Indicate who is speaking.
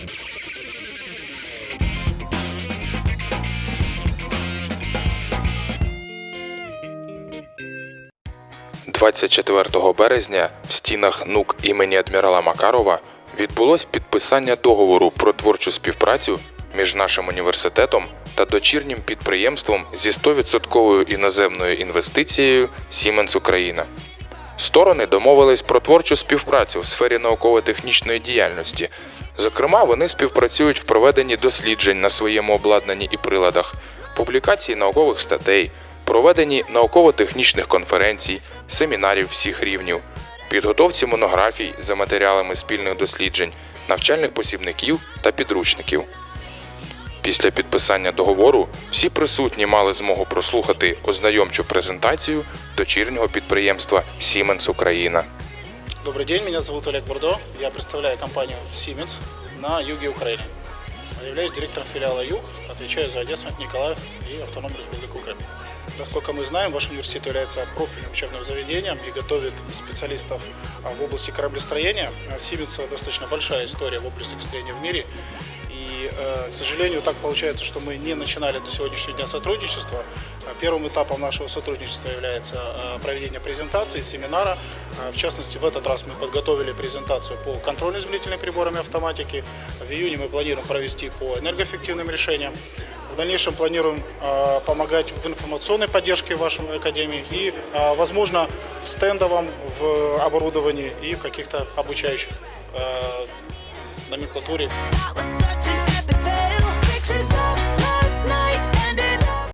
Speaker 1: – 24 березня в стінах НУК імені адмірала Макарова відбулось підписання договору про творчу співпрацю між нашим університетом та дочірнім підприємством зі 100% іноземною інвестицією Siemens Україна. Сторони домовились про творчу співпрацю в сфері науково-технічної діяльності. Зокрема, вони співпрацюють в проведенні досліджень на своєму обладнанні і приладах, публікації наукових статей, проведенні науково-технічних конференцій, семінарів всіх рівнів, підготовці монографій за матеріалами спільних досліджень, навчальних посібників та підручників. Після підписання договору всі присутні мали змогу прослухати ознайомчу презентацію дочірнього підприємства Siemens Україна.
Speaker 2: Добрый день, меня зовут Олег Бурдо. Я представляю компанию Siemens на юге Украины. Являюсь директором филиала Юг, отвечаю за Одессу, Николаев и Автономную Республику Крым. Насколько мы знаем, ваш университет является профильным учебным заведением и готовит специалистов а, в области кораблестроения. Siemens достаточно большая история в области строения в мире. Э, к сожалению, так получается, что мы не начинали до сегодняшнего дня сотрудничество. А Первым этапом нашего сотрудничества является э, проведение презентации, семинара. В частности, в этот раз мы подготовили презентацию по контрольно-измерительным приборам и автоматике. В июне мы планируем провести по энергоэффективным решениям. В дальнейшем планируем э, помогать в информационной поддержке вашей академии и, э, возможно, в стендовом, в оборудовании и в каких-то обучающих э,
Speaker 3: nomenclaturę.